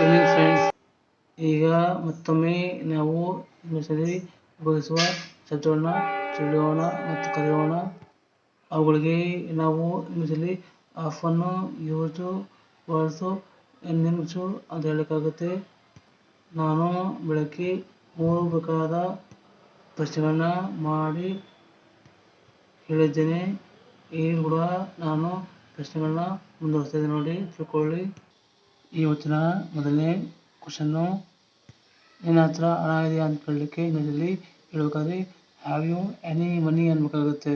Evening friends ಈಗ ಮತ್ತೊಮ್ಮೆ ನಾವು ಸರಿ ಉಪಯೋಗಿಸುವ ಶಬ್ದಗಳನ್ನ ತಿಳಿಯೋಣ ಮತ್ತು ಕಲಿಯೋಣ. ಅವುಗಳಿಗೆ ನಾವು ಇಂಗ್ಲೀಷಲ್ಲಿ ಆಫನ್ನು ಯೂಸು ಬಳಸು ನಿಮಿಷು ಅಂತ ಹೇಳೋಕ್ಕಾಗುತ್ತೆ ನಾನು ಬೆಳಗ್ಗೆ ಮೂರು ಬೇಕಾದ ಪ್ರಶ್ನೆಗಳನ್ನ ಮಾಡಿ ಹೇಳಿದ್ದೇನೆ. ಈಗ ಕೂಡ ನಾನು ಪ್ರಶ್ನೆಗಳನ್ನ ಮುಂದುವರಿಸ್ತಾ ಇದ್ದೀನಿ ನೋಡಿ, ತಿಳ್ಕೊಳ್ಳಿ. ಇವತ್ತಿನ ಮೊದಲನೇ ಕ್ವಶನ್ನು ನಿನ್ನ ಹತ್ರ ಹಣ ಇದೆಯಾ ಅಂತ ಕೇಳಲಿಕ್ಕೆ ಇಂಗ್ಲೀಷಲ್ಲಿ ಹೇಳಬೇಕಾದ್ರೆ ಹ್ಯಾವ್ ಯು ಎನಿ ಮನಿ ಅನ್ಬೇಕಾಗುತ್ತೆ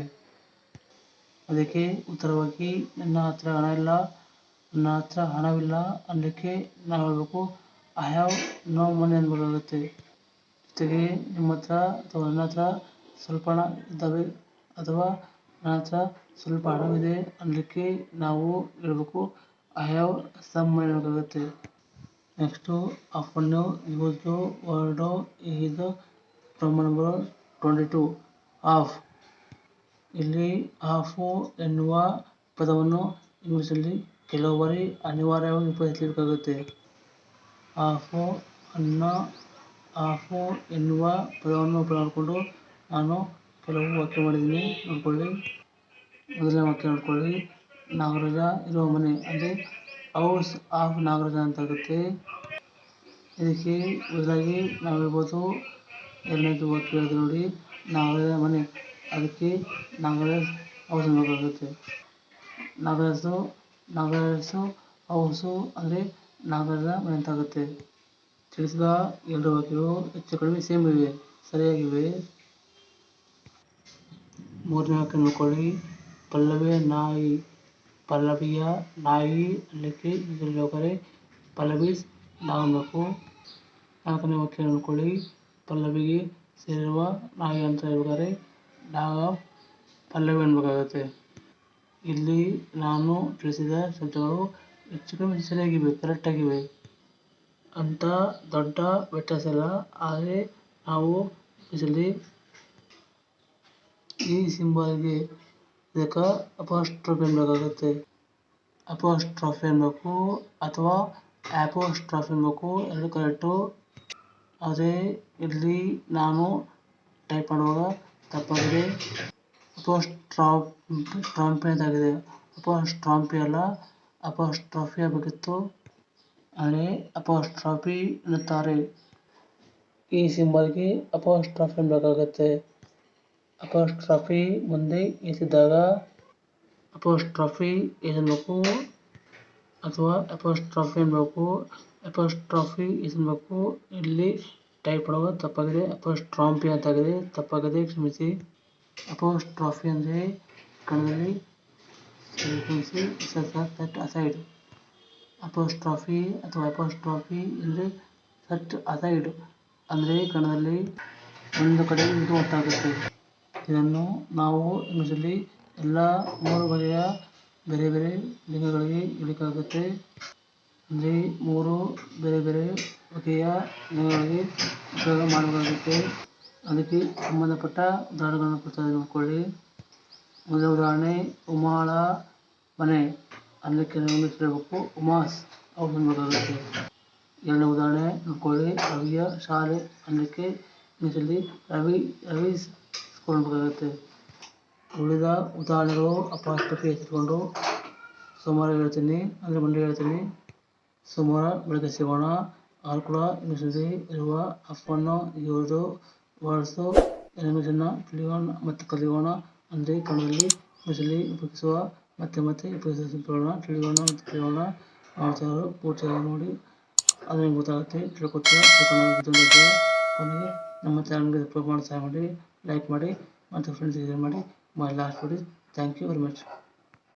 ಅದಕ್ಕೆ ಉತ್ತರವಾಗಿ, ನನ್ನ ಹತ್ರ ಹಣ ಇಲ್ಲ, ನನ್ನ ಹತ್ರ ಹಣವಿಲ್ಲ ಅನ್ನಲಿಕ್ಕೆ ನಾವು ಹೇಳಬೇಕು ಐ ಹ್ಯಾವ್ ನೋ ಮನಿ ಅನ್ಬೇಕಾಗುತ್ತೆ ಜೊತೆಗೆ ನಿಮ್ಮ ಹತ್ರ ಅಥವಾ ನನ್ನ ಹತ್ರ ಸ್ವಲ್ಪ ಹಣ ಇದ್ದಾವೆ ಅಥವಾ ನನ್ನ ಹತ್ರ ಸ್ವಲ್ಪ ಹಣವಿದೆ ಅನ್ನಲಿಕ್ಕೆ ನಾವು ಹೇಳಬೇಕು I have some money next next ಆಫನ್ನು used word is from number twenty two. Of. ಇಲ್ಲಿ ಆಫು ಎನ್ನುವ ಪದವನ್ನು ಇಂಗ್ಲೀಷಲ್ಲಿ ಕೆಲವು ಬಾರಿ ಅನಿವಾರ್ಯವಾಗಿ ಉಪಯೋಗಿಸಬೇಕಾಗುತ್ತೆ ಆಫು ಅನ್ನ, ಆಫು ಎನ್ನುವ ಪದವನ್ನು ಮಾಡಿಕೊಂಡು ನಾನು ಕೆಲವು ವಾಕ್ಯ ಮಾಡಿದ್ದೀನಿ. ನೋಡ್ಕೊಳ್ಳಿ. ಮೊದಲನೇ ವಾಕ್ಯ ನೋಡ್ಕೊಳ್ಳಿ. ನಾಗರಾಜ ಇರುವ ಮನೆ ಅಂದರೆ ಹೌಸ್ ಆಫ್ ನಾಗರಾಜ ಅಂತ ಆಗುತ್ತೆ. ಇದಕ್ಕೆ ಬದಲಾಗಿ ನಾವು ಹೇಳ್ಬೋದು ಎರಡನೇದು ಕೇಳಿದ್ರೆ ನೋಡಿ, ನಾಗರಾಜ ಮನೆ. ಅದಕ್ಕೆ ನಾಗರಾಜ್ ಹೌಸ್ ಅನ್ಬೇಕಾಗುತ್ತೆ ನಾಗರಾಜು ನಾಗರಾಜು ಹೌಸು ಅಂದರೆ ನಾಗರಾಜ ಮನೆ ಅಂತಾಗುತ್ತೆ ತಿಳಿಸಿದ ಎರಡು ವಾಕ್ಯಗಳು ಹೆಚ್ಚು ಕಡಿಮೆ ಸೇಮ್ ಇವೆ, ಸರಿಯಾಗಿವೆ. ಮೂರನೇ ವಾಕ್ಯ ನೋಡ್ಕೊಳ್ಳಿ. ಪಲ್ಲವೇ ನಾಯಿ. ಪಲ್ಲವಿಯ ನಾಯಿ ಅನ್ನಲಿಕ್ಕೆ ಇದರಲ್ಲಿ ಹೋದರೆ ಪಲ್ಲವೀಸ್ ನಾವು ಅನ್ಬೇಕು ನಾಲ್ಕನೇ ವಾಕ್ಯ ನೋಡ್ಕೊಳ್ಳಿ ಪಲ್ಲವಿಗೆ ಸೇರಿರುವ ನಾಯಿ ಅಂತ ಹೇಳ್ಬೇಕಾದ್ರೆ ನಾವು ಪಲ್ಲವಿ ಅನ್ಬೇಕಾಗುತ್ತೆ ಇಲ್ಲಿ ನಾನು ತಿಳಿಸಿದ ಶಬ್ದಗಳು ಹೆಚ್ಚು ಕಡಿಮೆ ಸರಿಯಾಗಿವೆ ಕರೆಕ್ಟಾಗಿವೆ ಅಂತ ದೊಡ್ಡ ವ್ಯತ್ಯಾಸ ಇಲ್ಲ ಆದರೆ ನಾವು ಇದರಲ್ಲಿ ಈ ಸಿಂಬಲ್ಗೆ ಇದಕ್ಕೆ ಅಪಾಸ್ಟ್ರಫಿ ಅನ್ಬೇಕಾಗುತ್ತೆ ಅಪಾಸ್ಟ್ರಫಿ ಎಂಬಕು ಅಥವಾ ಆ್ಯಪೋಸ್ಟ್ರಫಿ ಎಂಬಕು ಎರಡು ಕರೆಕ್ಟು. ಅದೇ, ಇಲ್ಲಿ ನಾನು ಟೈಪ್ ಮಾಡುವಾಗ ತಪ್ಪಾಗಿದೆ. ಅಪೋಸ್ಟ್ರಾಫ್ ಟ್ರಾಂಪಿ ಅಂತಾಗಿದೆ ಅಪೋಸ್ಟ್ರಾಂಪಿ ಅಲ್ಲ ಅಪೋಸ್ಟ್ರಾಫಿ ಆಗಬೇಕಿತ್ತು ಅಂದರೆ ಅಪೋಸ್ಟ್ರಾಫಿ ಎನ್ನುತ್ತಾರೆ. ಈ ಸಿಂಬಲ್ಗೆ ಅಪೋಸ್ಟ್ರಾಫಿ ಅನ್ಬೇಕಾಗುತ್ತೆ ಅಪೋಸ್ಟ್ರಾಫಿ ಮುಂದೆ ಎತ್ತಿದ್ದಾಗ ಅಪೋಸ್ಟ್ರಫಿ ಎನ್ನಬೇಕು ಅಥವಾ ಅಪೋಸ್ಟ್ರಫಿ ಅನ್ಬೇಕು ಅಪೋಸ್ಟ್ರಫಿ ಎನ್ನಬೇಕು ಇಲ್ಲಿ ಟೈಪ್ ಮಾಡುವಾಗ ತಪ್ಪಾಗಿದೆ. ಅಪೋಸ್ಟ್ರಾಂಪಿ ಅಂತಾಗಿದೆ. ತಪ್ಪಾಗಿದೆ ಕ್ಷಮಿಸಿ. ಅಪೋಸ್ಟ್ರಫಿ ಅಂದರೆ ಕನ್ನಡದಲ್ಲಿ ಕ್ಷಮಿಸಿ ಸಟ್ ಅಸೈಡ್ ಅಪೋಸ್ಟ್ರಫಿ ಅಥವಾ ಅಪೋಸ್ಟ್ರಫಿ ಅಂದರೆ ಸಟ್ ಅಸೈಡ್ ಅಂದರೆ ಕನ್ನಡದಲ್ಲಿ ಒಂದು ಕಡೆ ಇದು ಒಟ್ಟಾಗುತ್ತೆ ಇದನ್ನು ನಾವು ಇಂಗ್ಲೀಷಲ್ಲಿ ಎಲ್ಲ ಮೂರು ಬಗೆಯ ಬೇರೆ ಬೇರೆ ಲಿಂಗಗಳಿಗೆ ಇಡಲಿಕ್ಕಾಗುತ್ತೆ. ಅಂದರೆ ಮೂರು ಬೇರೆ ಬೇರೆ ಬಗೆಯ ಲಿಂಗಗಳಿಗೆ ಉಪಯೋಗ ಮಾಡಬೇಕಾಗುತ್ತೆ. ಅದಕ್ಕೆ ಸಂಬಂಧಪಟ್ಟ ಉದಾಹರಣೆಗಳನ್ನು ಕೊಡ್ತಾ ನೋಡ್ಕೊಳ್ಳಿ ಮೊದಲ ಉದಾಹರಣೆ, ಉಮಾಳ ಮನೆ. ಅದಕ್ಕೆ ಇಂಗ್ಲೀಷ್ ಹೇಳಬೇಕು ಉಮಾಸ್ ಅವ್ರು ಅನ್ಬೇಕಾಗುತ್ತೆ ಎರಡನೇ ಉದಾಹರಣೆ ನೋಡ್ಕೊಳ್ಳಿ ರವಿಯ ಶಾಲೆ ಅನ್ನಕ್ಕೆ ಇಂಗ್ಲೀಷಲ್ಲಿ ರವಿ, ರವೀಸ್ ಅನ್ಬೇಕಾಗುತ್ತೆ ಉಳಿದ ಉದಾಹರಣೆಗಳು ಅಪಾಸ್ಟ್ರಫಿ ಹೆಸರುಕೊಂಡು ಸೋಮವಾರ ಹೇಳ್ತೀನಿ, ಅಂದರೆ ಮಂಡೇ ಹೇಳ್ತೀನಿ. ಸೋಮವಾರ ಬೆಳಗ್ಗೆ ಸಿಗೋಣ. ಆಲ್ಕುಳ ಇಂಗ್ಲೀಷಲ್ಲಿ ಇರುವ ಅಪ್ಪನ್ನು ಇವರು ವರ್ಡ್ಸು ಇಂಗ್ಲೀಷನ್ನು ತಿಳಿಯೋಣ, ಮತ್ತು ಕಲಿಯೋಣ. ಅಂದರೆ ಕನ್ನಡದಲ್ಲಿ ಮಿಸಲಿ ಉಪಯೋಗಿಸುವ, ಮತ್ತೆ ಮತ್ತೆ ಉಪಯೋಗಿಸೋಣ ತಿಳಿಯೋಣ, ಮತ್ತು ಕಲಿಯೋಣ. ಮಾಡ್ತಾರೋ, ಪೂರ್ತಿಯಾಗಿ ನೋಡಿ. ಅದನ್ನು ಗೊತ್ತಾಗುತ್ತೆ ತಿಳ್ಕೊಂಡು ಕೊನೆಗೆ ನಮ್ಮ ಚಾನಲ್ಗೆ ಸಬ್ಸ್ಕ್ರೈಬ್ ಮಾಡಿ, ಸಹಾಯ ಮಾಡಿ. ಲೈಕ್ ಮಾಡಿ ಮತ್ತು ಫ್ರೆಂಡ್ಸ್ ಶೇರ್ ಮಾಡಿ my last video thank you very much